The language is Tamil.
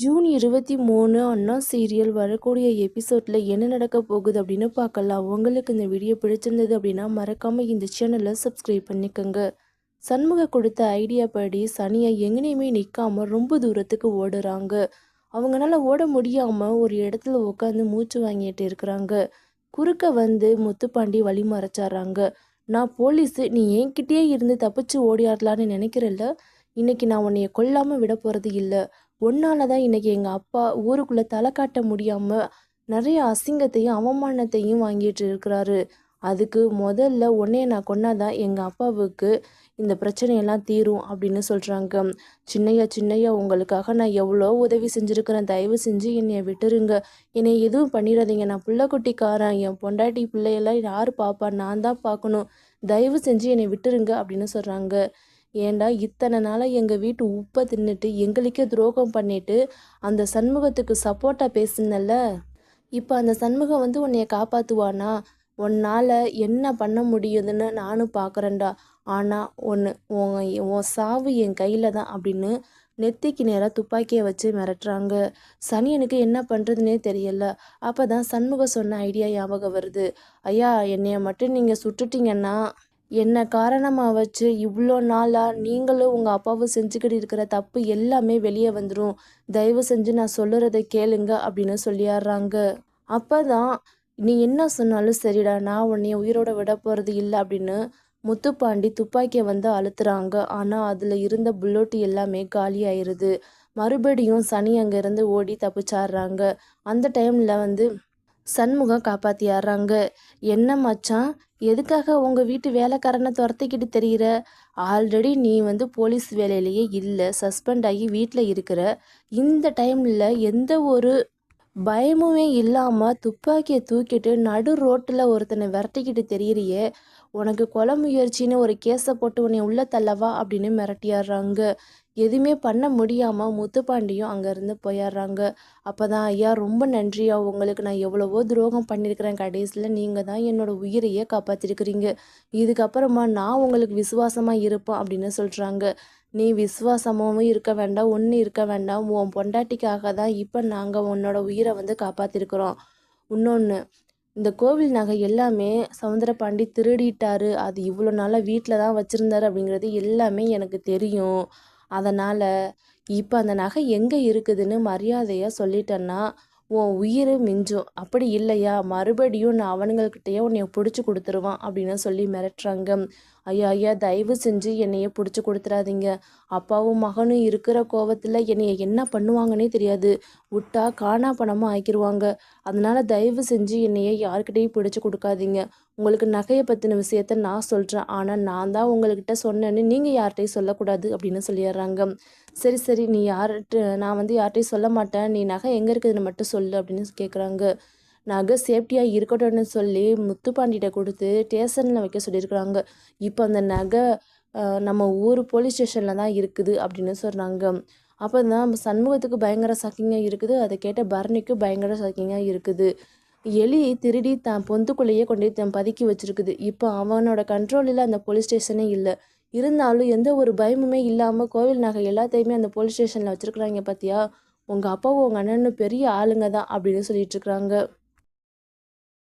ஜூன் இருபத்தி மூணு அண்ணா சீரியல் வரக்கூடிய எபிசோடில் என்ன நடக்க போகுது அப்படின்னு பார்க்கலாம். உங்களுக்கு இந்த வீடியோ பிடிச்சிருந்தது அப்படின்னா மறக்காமல் இந்த சேனலை சப்ஸ்கிரைப் பண்ணிக்கோங்க. சண்முக கொடுத்த ஐடியா படி சனியை எங்கேயுமே நிற்காம ரொம்ப தூரத்துக்கு ஓடுறாங்க. அவங்களால ஓட முடியாமல் ஒரு இடத்துல உட்காந்து மூச்சு வாங்கிட்டு இருக்கிறாங்க. குறுக்க வந்து முத்துப்பாண்டி வழி மறைச்சாடுறாங்க நான் போலீஸு நீ என்கிட்டயே இருந்து தப்பிச்சு ஓடியாடலான்னு நினைக்கிறல்ல? இன்னைக்கு நான் உன்னைய கொல்லாமல் விட போகிறது இல்லை. ஒன்னால தான் இன்னைக்கு எங்கள் அப்பா ஊருக்குள்ளே தலை காட்ட முடியாமல் நிறைய அசிங்கத்தையும் அவமானத்தையும் வாங்கிட்டு இருக்கிறாரு. அதுக்கு முதல்ல உன்னைய நான் கொன்னாதான் எங்கள் அப்பாவுக்கு இந்த பிரச்சனையெல்லாம் தீரும் அப்படின்னு சொல்கிறாங்க சின்னையா சின்னையா உங்களுக்காக நான் எவ்வளோ உதவி செஞ்சுருக்கிறேன். தயவு செஞ்சு என்னைய விட்டுருங்க. என்னை எதுவும் பண்ணிடாதீங்க. நான் புள்ளக்குட்டிக்காரன். என் பொண்டாட்டி பிள்ளையெல்லாம் யார் பார்ப்பா நான் தான் பார்க்கணும் தயவு செஞ்சு என்னை விட்டுருங்க அப்படின்னு சொல்கிறாங்க ஏண்டா இத்தனை நாளாக எங்கள் வீட்டு உப்பை தின்னுட்டு எங்களுக்கே துரோகம் பண்ணிட்டு அந்த சண்முகத்துக்கு சப்போர்ட்டாக பேசுனல்ல? இப்போ அந்த சண்முகம் வந்து உன்னைய காப்பாற்றுவானா உன்னால் என்ன பண்ண முடியுதுன்னு நானும் பார்க்குறேன்டா ஆனால் ஒன்று உன் உன் சாவு என் கையில் தான் அப்படின்னு நெத்திக்கு நேராக துப்பாக்கியை வச்சு மிரட்டுறாங்க. சனியனுக்கு என்ன பண்ணுறதுனே தெரியல. அப்போ தான் சண்முகம் சொன்ன ஐடியா ஞாபகம் வருது. ஐயா என்னைய மட்டும் நீங்கள் சுட்டுட்டீங்கன்னா என்ன காரணமாக வச்சு இவ்வளோ நாளாக நீங்களும் உங்கள் அப்பாவும் செஞ்சுக்கிட்டு இருக்கிற தப்பு எல்லாமே வெளியே வந்துடும் தயவு செஞ்சு நான் சொல்லுறதை கேளுங்க அப்படின்னு சொல்லிடுறாங்க அப்போ தான் நீ என்ன சொன்னாலும் சரிடா நான் உன்னைய உயிரோட விட போகிறது இல்லை அப்படின்னு முத்துப்பாண்டி துப்பாக்கியை வந்து அழுத்துறாங்க. ஆனால் அதில் இருந்த புல்லோட்டு எல்லாமே காலி ஆயிடுது மறுபடியும் சனி அங்கேருந்து ஓடி தப்பிச்சாடுறாங்க. அந்த டைமில் வந்து சண்முகம் காப்பாற்றியாடுறாங்க என்ன மச்சான் எதுக்காக உங்கள் வீட்டு வேலைக்காரனை துரத்திக்கிட்டு தெரிகிற ஆல்ரெடி நீ வந்து போலீஸ் வேலையிலேயே இல்லை சஸ்பெண்ட் ஆகி வீட்டில் இருக்கிற. இந்த டைமில் எந்த ஒரு பயமுமே இல்லாமல் துப்பாக்கியை தூக்கிட்டு நடு ரோட்டில் ஒருத்தனை விரட்டிக்கிட்டு தெரியறியே. உனக்கு கொலை முயற்சின்னு ஒரு கேஸை போட்டு உன்னை உள்ள தள்ளவா? அப்படின்னு மிரட்டியாடுறாங்க எதுவுமே பண்ண முடியாமல் முத்துப்பாண்டியும் அங்கேருந்து போயிடுறாங்க. அப்போ தான் ஐயா ரொம்ப நன்றியா. உங்களுக்கு நான் எவ்வளவோ துரோகம் பண்ணியிருக்கிறேன். கடைசியில் நீங்கள் தான் என்னோடய உயிரையே காப்பாற்றிருக்கிறீங்க இதுக்கப்புறமா நான் உங்களுக்கு விசுவாசமாக இருப்பேன் அப்படின்னு சொல்கிறாங்க நீ விசுவாசமாகவும் இருக்க வேண்டாம். ஒன்று இருக்க வேண்டாம். உன் பொண்டாட்டிக்காக தான் இப்போ நாங்கள் உன்னோட உயிரை வந்து காப்பாற்றிருக்கிறோம் இன்னொன்று இந்த கோவில் நகை எல்லாமே சவுந்தரபாண்டி திருடிட்டாரு. அது இவ்வளோ நாளாக வீட்டில் தான் வச்சுருந்தாரு அப்படிங்கிறது எல்லாமே எனக்கு தெரியும். அதனால் இப்போ அந்த நகை எங்கே இருக்குதுன்னு மரியாதையாக சொல்லிட்டேன்னா உன் உயிர் மிஞ்சும். அப்படி இல்லையா? மறுபடியும் நான் அவனுங்கக்கிட்டேயே உன்னைய பிடிச்சி கொடுத்துருவான் அப்படின்னு சொல்லி மிரட்டுறாங்க. ஐயா ஐயா தயவு செஞ்சு என்னைய பிடிச்சி கொடுத்துறாதீங்க. அப்பாவும் மகனும் இருக்கிற கோவத்தில் என்னைய என்ன பண்ணுவாங்கன்னே தெரியாது. விட்டா காணா பணமாக ஆக்கிடுவாங்க அதனால் தயவு செஞ்சு என்னைய யாருக்கிட்டையும் பிடிச்சி கொடுக்காதீங்க. உங்களுக்கு நகையை பற்றின விஷயத்த நான் சொல்கிறேன் ஆனால் நான் தான் உங்கள்கிட்ட சொன்னேன்னு நீங்கள் யார்கிட்டையும் சொல்லக்கூடாது அப்படின்னு சொல்லிடுறாங்க. சரி சரி நீ யார்கிட்ட நான் வந்து யார்கிட்டையும் சொல்ல மாட்டேன். நீ நகை எங்கே இருக்குதுன்னு மட்டும் சொல்லு அப்படின்னு கேட்குறாங்க நகை சேஃப்டியாக இருக்கட்டும்னு சொல்லி முத்துப்பாண்டிகிட்ட கொடுத்து ஸ்டேஷனில் வைக்க சொல்லியிருக்கிறாங்க. இப்போ அந்த நகை நம்ம ஊர் போலீஸ் ஸ்டேஷனில் தான் இருக்குது அப்படின்னு சொல்கிறாங்க அப்போ தான் சண்முகத்துக்கு பயங்கர சக்கிங்காக இருக்குது. அதை கேட்ட பரணிக்கு பயங்கர சக்கிங்காக இருக்குது. எலி திருடி தான் பொந்துக்குள்ளேயே கொண்டு தன் பதுக்கி வச்சுருக்குது. இப்போ அவனோட கண்ட்ரோலில் அந்த போலீஸ் ஸ்டேஷனே இல்லை. இருந்தாலும் எந்த ஒரு பயமுமே இல்லாமல் கோவில் நகை எல்லாத்தையுமே அந்த போலீஸ் ஸ்டேஷனில் வச்சுருக்குறாங்க பார்த்தியா உங்கள் அப்பாவும் உங்கள் அண்ணனும் பெரிய ஆளுங்க தான் அப்படின்னு சொல்லிட்டு இருக்கிறாங்க